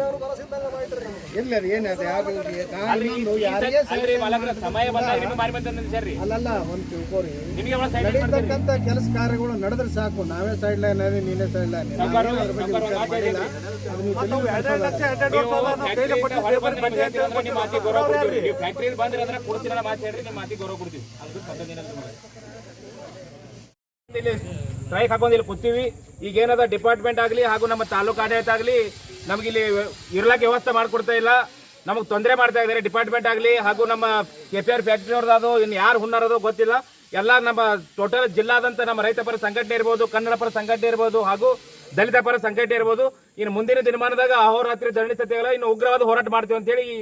ಹೇಳೋಣ ಅಂದ್ರಿ ಇಲ್ಲ ರೀ ಏನು ಅದು ಯಾರು ಅಲ್ರಿ ಈ- ಈ ಸಲ- ಅಲ್ರಿ ಮಾಲಕ್ರ ಸಮಯ ಬಂದಾಗ ನಿಮ್ಗೆ ಮಾರಿ ಬಂದ ನಿಲ್ಸ್ಯಾರ್ರಿ ಅಲ್ಲಲ್ಲ ಒಂದು ತಿಳ್ಕೊರಿ. ನಿಮಗೆ ಅವಳ ಸೈಡ್ ಮಾಡ್ತೀರಿ? ನಡೀತಕ್ಕಂಥ ಕೆಲಸ ಕಾರ್ಯಗಳು ನಡೆದ್ರೆ ಸಾಕು. ನಾವೇ ಸೈಡ್ ಲೈನ್ ಅದೇ ನೀನೇ ಸೈಡ್ ಲೈನ್ ಬಂದ್ರಿ ಅಂದ್ರೆ ಕೊಡ್ತೀರ ನಿಮ್ಮ ಮಾತಿಗೆ ಗೌರವ ಕೊಡ್ತೀವಿ. ಅದು ಸ್ಟ್ರೈಕ್ ಹಾಕೊಂಡು ಇಲ್ಲಿ ಕೂತೀವಿ. ಈಗ ಏನದ ಡಿಪಾರ್ಟ್ಮೆಂಟ್ ಆಗಲಿ ಹಾಗೂ ನಮ್ಮ ತಾಲೂಕು ಆಡಳಿತ ಆಗಲಿ ನಮ್ಗೆ ಇಲ್ಲಿ ಇರ್ಲಕ್ಕೆ ವ್ಯವಸ್ಥೆ ಮಾಡ್ಕೊಡ್ತಾ ಇಲ್ಲ. ನಮಗೆ ತೊಂದರೆ ಮಾಡ್ತಾ ಇದ್ದಾರೆ. ಡಿಪಾರ್ಟ್ಮೆಂಟ್ ಆಗಲಿ ಹಾಗೂ ನಮ್ಮ ಕೆ ಪಿ ಆರ್ ಫ್ಯಾಕ್ಟ್ರಿಯವ್ರದ್ದು ಇನ್ನು ಯಾರು ಹುನ್ನಾರದೋ ಗೊತ್ತಿಲ್ಲ. ಎಲ್ಲ ನಮ್ಮ ಟೋಟಲ್ ಜಿಲ್ಲಾದಂತ ನಮ್ಮ ರೈತ ಪರ ಸಂಘಟನೆ ಇರ್ಬೋದು ಕನ್ನಡ ಪರ ಸಂಘಟನೆ ಇರ್ಬೋದು ಹಾಗೂ ದಲಿತ ಪರ ಸಂಘಟನೆ ಇರ್ಬೋದು. ಇನ್ನು ಮುಂದಿನ ದಿನಮಾನದಾಗ ಅಹೋರಾತ್ರಿ ಧರಣಿ ಸತ್ಯಗಳ ಇನ್ನು ಉಗ್ರವಾದ ಹೋರಾಟ ಮಾಡ್ತೀವಿ ಅಂತೇಳಿ ಈ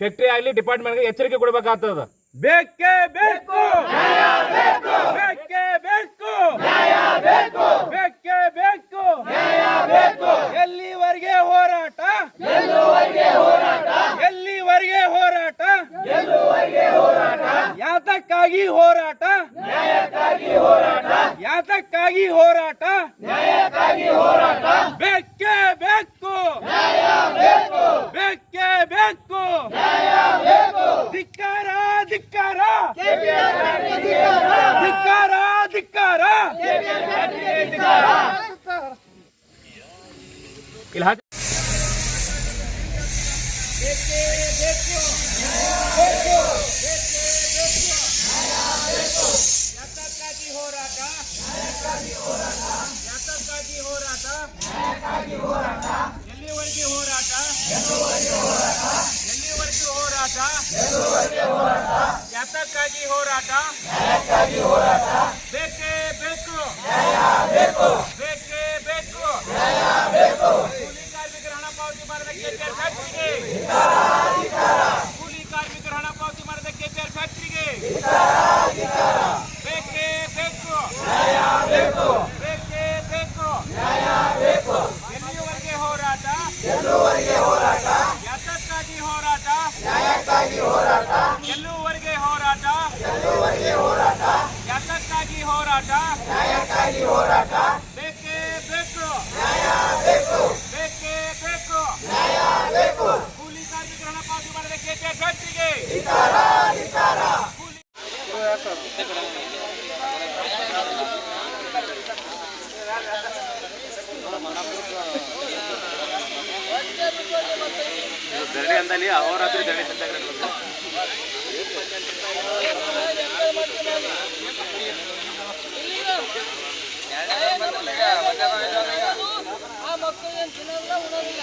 ಫ್ಯಾಕ್ಟ್ರಿ ಆಗಲಿ ಡಿಪಾರ್ಟ್ಮೆಂಟ್ಗೆ ಎಚ್ಚರಿಕೆ ಕೊಡಬೇಕಾಗ್ತದ. ಬೇಕೇ ಬೇಕು. ಬೇಕೇ. ಬೇಕು ಬೇಕೇ ಬೇಕು ಎಲ್ಲಿವರೆಗೆ ಹೋರಾಟ ಎಲ್ಲಿವರೆಗೆ ಹೋರಾಟ ಯಾತಕ್ಕಾಗಿ ಹೋರಾಟ ಯಾತಕ್ಕಾಗಿ ಹೋರಾಟ. ನ್ಯಾಯಕ್ಕಾಗಿ ಹೋರಾಟ. ಬೇಕೇ ಬೇಕು. ಬೇಕೇ ಬೇಕು. ಧಿಕ್ಕಾರ ಧಿಕ್ಕಾರ. ಧಿಕ್ಕಾರ. ಧಿಕ್ಕಾರ. ಇಲ್ಲಿ ಯಾತಕ್ಕಾಗಿ ಹೋರಾಟ ಬೇಕೇ ಬೇಕು ಬೇಕೇ ಬೇಕು ಕೂಲಿ ಕಾರ್ಮಿಕರ ಹಣ ಪಾವತಿ ಮಾಡದ ಕೆಪಿಆರ್ ಫ್ಯಾಕ್ಟ್ರಿಗೆ ಕೂಲಿ ಕಾರ್ಮಿಕರ ಹಣ ಪಾವತಿ ಮಾಡದ ಕೆಪಿಆರ್ ಫ್ಯಾಕ್ಟ್ರಿಗೆ ಧರಣಿ ಅಂದಲ್ಲಿ ಅಹೋರಾತ್ರಿ ಧರಣಿ ಸತ್ಯಾಗ್ರಹ ಆ ಮಕ್ಕಳು ಏನು ತಿನ್ನಲ್ಲ ಉಣೋದಿಲ್ಲ